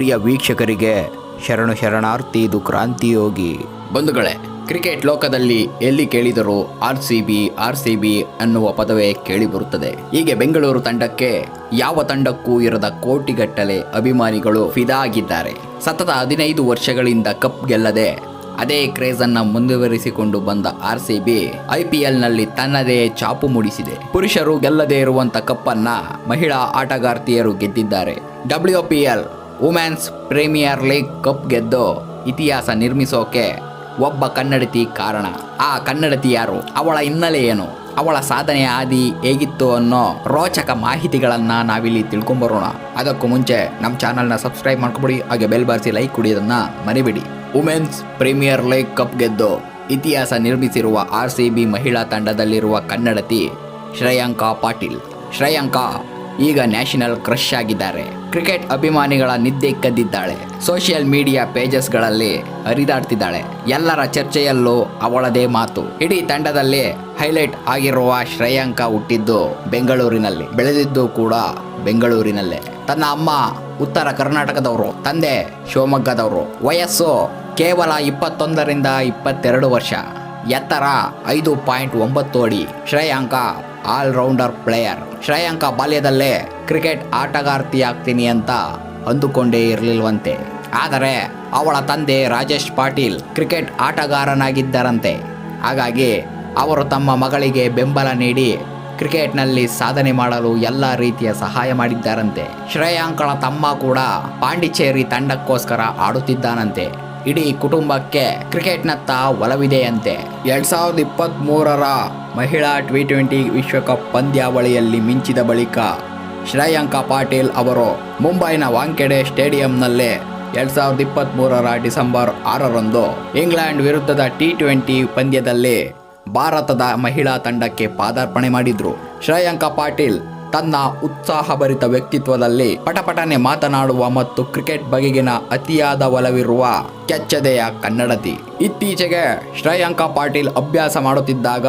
ಪ್ರಿಯ ವೀಕ್ಷಕರಿಗೆ ಶರಣು ಶರಣಾರ್ಥಿ, ಇದು ಕ್ರಾಂತಿಯೋಗಿ. ಬಂಧುಗಳೇ, ಕ್ರಿಕೆಟ್ ಲೋಕದಲ್ಲಿ ಎಲ್ಲಿ ಕೇಳಿದರೂ R C B, R C B ಅನ್ನುವ ಪದವೇ ಕೇಳಿಬರುತ್ತದೆ. ಹೀಗೆ ಬೆಂಗಳೂರು ತಂಡಕ್ಕೆ ಯಾವ ತಂಡಕ್ಕೂ ಇರದ ಕೋಟಿಗಟ್ಟಲೆ ಅಭಿಮಾನಿಗಳು ಫಿದಾ ಆಗಿದ್ದಾರೆ ಸತತ ಹದಿನೈದು ವರ್ಷಗಳಿಂದ ಕಪ್ ಗೆಲ್ಲದೆ ಅದೇ ಕ್ರೇಜ್ ಅನ್ನ ಮುಂದುವರಿಸಿಕೊಂಡು ಬಂದ R C B I P ಎಲ್ನಲ್ಲಿ ತನ್ನದೇ ಚಾಪು ಮೂಡಿಸಿದೆ. ಪುರುಷರು ಗೆಲ್ಲದೇ ಇರುವಂತ ಕಪ್ಪನ್ನ ಮಹಿಳಾ ಆಟಗಾರ್ತಿಯರು ಗೆದ್ದಿದ್ದಾರೆ. W P L women's premier league cup ಗೆದ್ದು ಇತಿಹಾಸ ನಿರ್ಮಿಸೋಕೆ ಒಬ್ಬ ಕನ್ನಡತಿ ಕಾರಣ. ಆ ಕನ್ನಡತಿ ಯಾರು? ಅವಳ ಹಿನ್ನೆಲೆ ಏನು? ಅವಳ ಸಾಧನೆ ಆದಿ ಹೇಗಿತ್ತು ಅನ್ನೋ ರೋಚಕ ಮಾಹಿತಿಗಳನ್ನ ನಾವಿಲ್ಲಿ ತಿಳ್ಕೊಂಬರೋಣ. ಅದಕ್ಕೂ ಮುಂಚೆ ನಮ್ಮ ಚಾನಲ್ನ ಸಬ್ಸ್ಕ್ರೈಬ್ ಮಾಡ್ಕೊಬಿಡಿ, ಹಾಗೆ ಬೆಲ್ ಬಾರಿಸಿ ಲೈಕ್ ಕುಡಿಯೋದನ್ನ ಮರಿಬಿಡಿ. ವುಮೆನ್ಸ್ ಪ್ರೀಮಿಯರ್ ಲೀಗ್ ಕಪ್ ಗೆದ್ದು ಇತಿಹಾಸ ನಿರ್ಮಿಸಿರುವ ಆರ್ ಸಿ ಬಿ ಮಹಿಳಾ ತಂಡದಲ್ಲಿರುವ ಕನ್ನಡತಿ ಶ್ರೇಯಾಂಕಾ ಪಾಟೀಲ್. ಶ್ರೇಯಾಂಕಾ ಈಗ ನ್ಯಾಷನಲ್ ಕ್ರಶ್ ಆಗಿದ್ದಾರೆ. ಕ್ರಿಕೆಟ್ ಅಭಿಮಾನಿಗಳ ನಿದ್ದೆ ಕದ್ದಿದ್ದಾಳೆ. Social media ಪೇಜಸ್ಗಳಲ್ಲಿ ಹರಿದಾಡ್ತಿದ್ದಾಳೆ. ಎಲ್ಲರ ಚರ್ಚೆಯಲ್ಲೂ ಅವಳದೇ ಮಾತು. ಇಡೀ ತಂಡದಲ್ಲಿ ಹೈಲೈಟ್ ಆಗಿರುವ ಶ್ರೇಯಾಂಕ ಹುಟ್ಟಿದ್ದು ಬೆಂಗಳೂರಿನಲ್ಲಿ. ಬೆಳೆದಿದ್ದು ಕೂಡ ಬೆಂಗಳೂರಿನಲ್ಲೇ. ತನ್ನ ಅಮ್ಮ ಉತ್ತರ ಕರ್ನಾಟಕದವರು, ತಂದೆ ಶಿವಮೊಗ್ಗದವರು. ವಯಸ್ಸು ಕೇವಲ ಇಪ್ಪತ್ತೊಂದರಿಂದ ಇಪ್ಪತ್ತೆರಡು ವರ್ಷ. ಎತ್ತರ ಐದು ಪಾಯಿಂಟ್ ಒಂಬತ್ತು ಅಡಿ. ಶ್ರೇಯಾಂಕ ಆಲ್ರೌಂಡರ್ ಪ್ಲೇಯರ್ ಶ್ರೇಯಾಂಕ ಬಾಲ್ಯದಲ್ಲೇ ಕ್ರಿಕೆಟ್ ಆಟಗಾರ್ತಿ ಆಗ್ತೀನಿ ಅಂತ ಅಂದುಕೊಂಡೇ ಇರಲಿಲ್ವಂತೆ. ಆದರೆ ಅವಳ ತಂದೆ ರಾಜೇಶ್ ಪಾಟೀಲ್ ಕ್ರಿಕೆಟ್ ಆಟಗಾರನಾಗಿದ್ದರಂತೆ. ಹಾಗಾಗಿ ಅವರು ತಮ್ಮ ಮಗಳಿಗೆ ಬೆಂಬಲ ನೀಡಿ ಕ್ರಿಕೆಟ್ನಲ್ಲಿ ಸಾಧನೆ ಮಾಡಲು ಎಲ್ಲ ರೀತಿಯ ಸಹಾಯ ಮಾಡಿದ್ದಾರಂತೆ. ಶ್ರೇಯಾಂಕಳ ತಮ್ಮ ಕೂಡ ಪಾಂಡಿಚೇರಿ ತಂಡಕ್ಕೋಸ್ಕರ ಆಡುತ್ತಿದ್ದಾನಂತೆ. ಇಡೀ ಕುಟುಂಬಕ್ಕೆ ಕ್ರಿಕೆಟ್ನತ್ತ ಒಲವಿದೆಯಂತೆ. ಎರಡ್ ಸಾವಿರದ ಇಪ್ಪತ್ತ್ ಮೂರರ ಮಹಿಳಾ ಟಿ ಟ್ವೆಂಟಿ ವಿಶ್ವಕಪ್ ಪಂದ್ಯಾವಳಿಯಲ್ಲಿ ಮಿಂಚಿದ ಬಳಿಕ ಶ್ರೇಯಾಂಕ ಪಾಟೀಲ್ ಅವರು ಮುಂಬೈನ ವಾಂಖೆಡೆ ಸ್ಟೇಡಿಯಂನಲ್ಲೇ ಎರಡ್ ಸಾವಿರದ ಇಪ್ಪತ್ತ್ ಮೂರರ ಡಿಸೆಂಬರ್ ಆರರಂದು ಇಂಗ್ಲೆಂಡ್ ವಿರುದ್ಧದ ಟಿ ಟ್ವೆಂಟಿ ಪಂದ್ಯದಲ್ಲಿ ಭಾರತದ ಮಹಿಳಾ ತಂಡಕ್ಕೆ ಪಾದಾರ್ಪಣೆ ಮಾಡಿದ್ರು. ಶ್ರೇಯಾಂಕ ಪಾಟೀಲ್ ತನ್ನ ಉತ್ಸಾಹಭರಿತ ವ್ಯಕ್ತಿತ್ವದಲ್ಲಿ ಪಟಪಟನೆ ಮಾತನಾಡುವ ಮತ್ತು ಕ್ರಿಕೆಟ್ ಬಗೆಗಿನ ಅತಿಯಾದ ಒಲವಿರುವ ಕೆಚ್ಚದೆಯ ಕನ್ನಡತಿ. ಇತ್ತೀಚೆಗೆ ಶ್ರೇಯಾಂಕ ಪಾಟೀಲ್ ಅಭ್ಯಾಸ ಮಾಡುತ್ತಿದ್ದಾಗ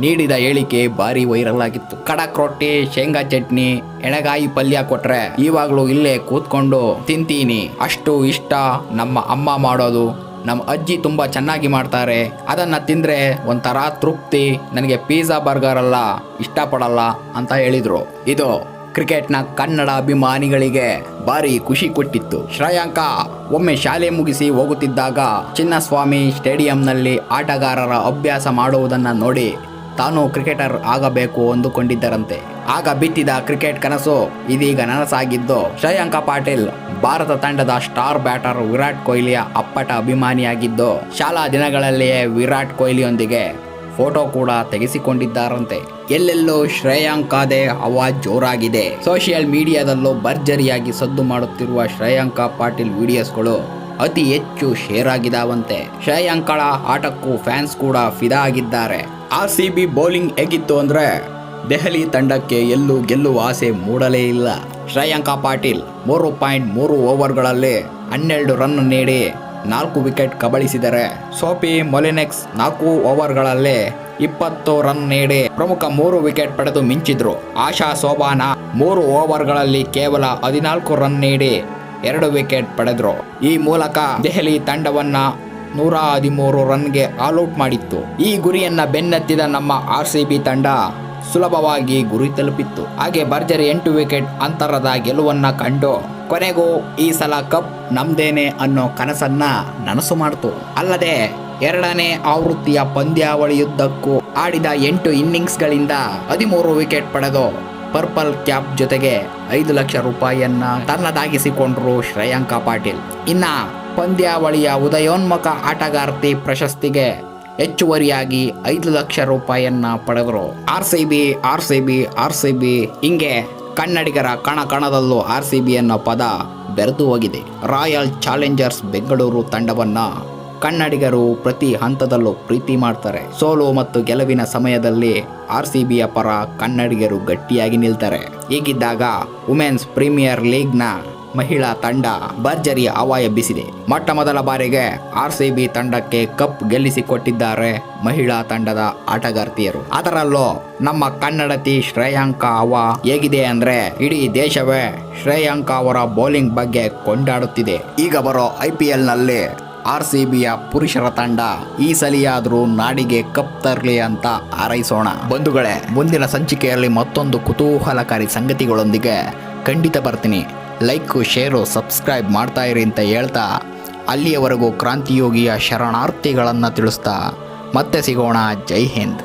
ನೀಡಿದ ಹೇಳಿಕೆ ಭಾರಿ ವೈರಲ್ ಆಗಿತ್ತು. ಕಡಕ್ ರೊಟ್ಟಿ, ಶೇಂಗಾ ಚಟ್ನಿ, ಎಣಗಾಯಿ ಪಲ್ಯ ಕೊಟ್ರೆ ಇವಾಗ್ಲೂ ಇಲ್ಲೇ ಕೂತ್ಕೊಂಡು ತಿಂತೀನಿ. ಅಷ್ಟು ಇಷ್ಟ ನಮ್ಮ ಅಮ್ಮ ಮಾಡೋದು ನಮ್ಮ ಅಜ್ಜಿ ತುಂಬ ಚೆನ್ನಾಗಿ ಮಾಡ್ತಾರೆ. ಅದನ್ನ ತಿಂದ್ರೆ ಒಂಥರ ತೃಪ್ತಿ. ನನಗೆ ಪಿಜ್ಜಾ ಬರ್ಗರ್ ಅಲ್ಲ, ಇಷ್ಟಪಡಲ್ಲ ಅಂತ ಹೇಳಿದ್ರು. ಇದು ಕ್ರಿಕೆಟ್ನ ಕನ್ನಡ ಅಭಿಮಾನಿಗಳಿಗೆ ಭಾರಿ ಖುಷಿ ಕೊಟ್ಟಿತ್ತು. ಶ್ರೇಯಾಂಕ ಒಮ್ಮೆ ಶಾಲೆ ಮುಗಿಸಿ ಹೋಗುತ್ತಿದ್ದಾಗ ಚಿನ್ನಸ್ವಾಮಿ ಸ್ಟೇಡಿಯಂನಲ್ಲಿ ಆಟಗಾರರ ಅಭ್ಯಾಸ ಮಾಡುವುದನ್ನು ನೋಡಿ ತಾನು ಕ್ರಿಕೆಟರ್ ಆಗಬೇಕು ಅಂದುಕೊಂಡಿದ್ದರಂತೆ. ಆಗ ಬಿತ್ತಿದ ಕ್ರಿಕೆಟ್ ಕನಸು ಇದೀಗ ನನಸಾಗಿದ್ದು. ಶ್ರೇಯಾಂಕ ಪಾಟೀಲ್, ಭಾರತ ತಂಡದ ಸ್ಟಾರ್ ಬ್ಯಾಟರ್ ವಿರಾಟ್ ಕೊಹ್ಲಿಯ ಅಪ್ಪಟ ಅಭಿಮಾನಿಯಾಗಿದ್ದು, ಶಾಲಾ ದಿನಗಳಲ್ಲಿಯೇ ವಿರಾಟ್ ಕೊಹ್ಲಿಯೊಂದಿಗೆ ಫೋಟೋ ಕೂಡ ತೆಗೆಸಿಕೊಂಡಿದ್ದಾರಂತೆ. ಎಲ್ಲೆಲ್ಲೋ ಶ್ರೇಯಾಂಕಾದೆ ಹವಾ ಜೋರಾಗಿದೆ. ಸೋಷಿಯಲ್ ಮೀಡಿಯಾದಲ್ಲೂ ಭರ್ಜರಿಯಾಗಿ ಸದ್ದು ಮಾಡುತ್ತಿರುವ ಶ್ರೇಯಾಂಕ ಪಾಟೀಲ್ ವಿಡಿಯೋಸ್ಗಳು ಅತಿ ಹೆಚ್ಚು ಶೇರ್ ಆಗಿದಾವಂತೆ. ಶ್ರೇಯಾಂಕಳ ಆಟಕ್ಕೂ ಫ್ಯಾನ್ಸ್ ಕೂಡ ಫಿದಾ ಆಗಿದ್ದಾರೆ. ಆರ್ ಸಿ ಬಿ ಬೌಲಿಂಗ್ ಹೇಗಿತ್ತು ಅಂದರೆ ದೆಹಲಿ ತಂಡಕ್ಕೆ ಎಲ್ಲೂ ಗೆಲ್ಲುವ ಆಸೆ ಮೂಡಲೇ ಇಲ್ಲ. ಶ್ರೇಯಾಂಕ ಪಾಟೀಲ್ ಮೂರು ಪಾಯಿಂಟ್ ಮೂರು ಓವರ್ಗಳಲ್ಲಿ ಹನ್ನೆರಡು ರನ್ ನೀಡಿ ನಾಲ್ಕು ವಿಕೆಟ್ ಕಬಳಿಸಿದರೆ. ಸೋಪಿ ಮೊಲಿನೆಕ್ಸ್ ನಾಲ್ಕು ಓವರ್ಗಳಲ್ಲಿ ಇಪ್ಪತ್ತು ರನ್ ನೀಡಿ ಪ್ರಮುಖ ಮೂರು ವಿಕೆಟ್ ಪಡೆದು ಮಿಂಚಿದ್ರು. ಆಶಾ ಸೋಬಾನ ಮೂರು ಓವರ್ಗಳಲ್ಲಿ ಕೇವಲ ಹದಿನಾಲ್ಕು ರನ್ ನೀಡಿ ಎರಡು ವಿಕೆಟ್ ಪಡೆದ್ರು. ಈ ಮೂಲಕ ದೆಹಲಿ ತಂಡವನ್ನ ನೂರ ಹದಿಮೂರು ರನ್ಗೆ ಆಲ್ಔಟ್ ಮಾಡಿತ್ತು. ಈ ಗುರಿಯನ್ನ ಬೆನ್ನತ್ತಿದ ನಮ್ಮ ಆರ್ ಸಿ ಬಿ ತಂಡ ಸುಲಭವಾಗಿ ಗುರಿ ತಲುಪಿತ್ತು. ಹಾಗೆ ಭರ್ಜರಿ ಎಂಟು ವಿಕೆಟ್ ಅಂತರದ ಗೆಲುವನ್ನ ಕಂಡು ಕೊನೆಗೂ ಈ ಸಲ ಕಪ್ ನಮ್ದೇನೆ ಅನ್ನೋ ಕನಸನ್ನ ನನಸು ಮಾಡಿತು. ಅಲ್ಲದೆ ಎರಡನೇ ಆವೃತ್ತಿಯ ಪಂದ್ಯಾವಳಿಯುದ್ದಕ್ಕೂ ಆಡಿದ ಎಂಟು ಇನ್ನಿಂಗ್ಸ್ಗಳಿಂದ ಹದಿಮೂರು ವಿಕೆಟ್ ಪಡೆದು ಪರ್ಪಲ್ ಕ್ಯಾಪ್ ಜೊತೆಗೆ ಐದು ಲಕ್ಷ ರೂಪಾಯಿಯನ್ನ ತನ್ನದಾಗಿಸಿಕೊಂಡ್ರು ಶ್ರೇಯಾಂಕ ಪಾಟೀಲ್. ಇನ್ನ ಪಂದ್ಯಾವಳಿಯ ಉದಯೋನ್ಮುಖ ಆಟಗಾರ್ತಿ ಪ್ರಶಸ್ತಿಗೆ ಹೆಚ್ಚುವರಿಯಾಗಿ ಐದು ಲಕ್ಷ ರೂಪಾಯಿಯನ್ನ ಪಡೆದರು. R C B, R C B, R C B ಹಿಂಗೆ ಕನ್ನಡಿಗರ ಕಣ ಕಣದಲ್ಲೂ ಆರ್ ಸಿ ಬಿ ಅನ್ನೋ ಪದ ಬೆರೆದು ಹೋಗಿದೆ. ರಾಯಲ್ ಚಾಲೆಂಜರ್ಸ್ ಬೆಂಗಳೂರು ತಂಡವನ್ನ ಕನ್ನಡಿಗರು ಪ್ರತಿ ಹಂತದಲ್ಲೂ ಪ್ರೀತಿ ಮಾಡ್ತಾರೆ. ಸೋಲು ಮತ್ತು ಗೆಲುವಿನ ಸಮಯದಲ್ಲಿ ಆರ್ ಸಿ ಬಿಯ ಪರ ಕನ್ನಡಿಗರು ಗಟ್ಟಿಯಾಗಿ ನಿಲ್ತಾರೆ. ಹೀಗಿದ್ದಾಗ ವುಮೆನ್ಸ್ ಪ್ರೀಮಿಯರ್ ಲೀಗ್ನ ಮಹಿಳಾ ತಂಡ ಭರ್ಜರಿ ಹವಾ ಎಬ್ಬಿಸಿದೆ ಮೊಟ್ಟ ಮೊದಲ ಬಾರಿಗೆ ಆರ್ ಸಿ ಬಿ ತಂಡಕ್ಕೆ ಕಪ್ ಗೆಲ್ಲಿಸಿಕೊಟ್ಟಿದ್ದಾರೆ ಮಹಿಳಾ ತಂಡದ ಆಟಗಾರ್ತಿಯರು. ಅದರಲ್ಲೂ ನಮ್ಮ ಕನ್ನಡತಿ ಶ್ರೇಯಾಂಕ ಅವ ಹೇಗಿದೆ ಅಂದ್ರೆ ಇಡೀ ದೇಶವೇ ಶ್ರೇಯಾಂಕ ಅವರ ಬೌಲಿಂಗ್ ಬಗ್ಗೆ ಕೊಂಡಾಡುತ್ತಿದೆ. ಈಗ ಬರೋ ಐ ಪಿ ಎಲ್ನಲ್ಲಿ ಆರ್ ಸಿ ಬಿಯ ಪುರುಷರ ತಂಡ ಈ ಸಲಿಯಾದರೂ ನಾಡಿಗೆ ಕಪ್ ತರಲಿ ಅಂತ ಹಾರೈಸೋಣ. ಬಂಧುಗಳೇ, ಮುಂದಿನ ಸಂಚಿಕೆಯಲ್ಲಿ ಮತ್ತೊಂದು ಕುತೂಹಲಕಾರಿ ಸಂಗತಿಗಳೊಂದಿಗೆ ಖಂಡಿತ ಬರ್ತೀನಿ. ಲೈಕ್, ಶೇರು, ಸಬ್ಸ್ಕ್ರೈಬ್ ಮಾಡ್ತಾ ಇರಿ ಅಂತ ಹೇಳ್ತಾ ಅಲ್ಲಿಯವರೆಗೂ ಕ್ರಾಂತಿಯೋಗಿಯ ಶರಣಾರ್ಥಿಗಳನ್ನು ತಿಳಿಸ್ತಾ ಮತ್ತೆ ಸಿಗೋಣ. ಜೈ ಹಿಂದ್.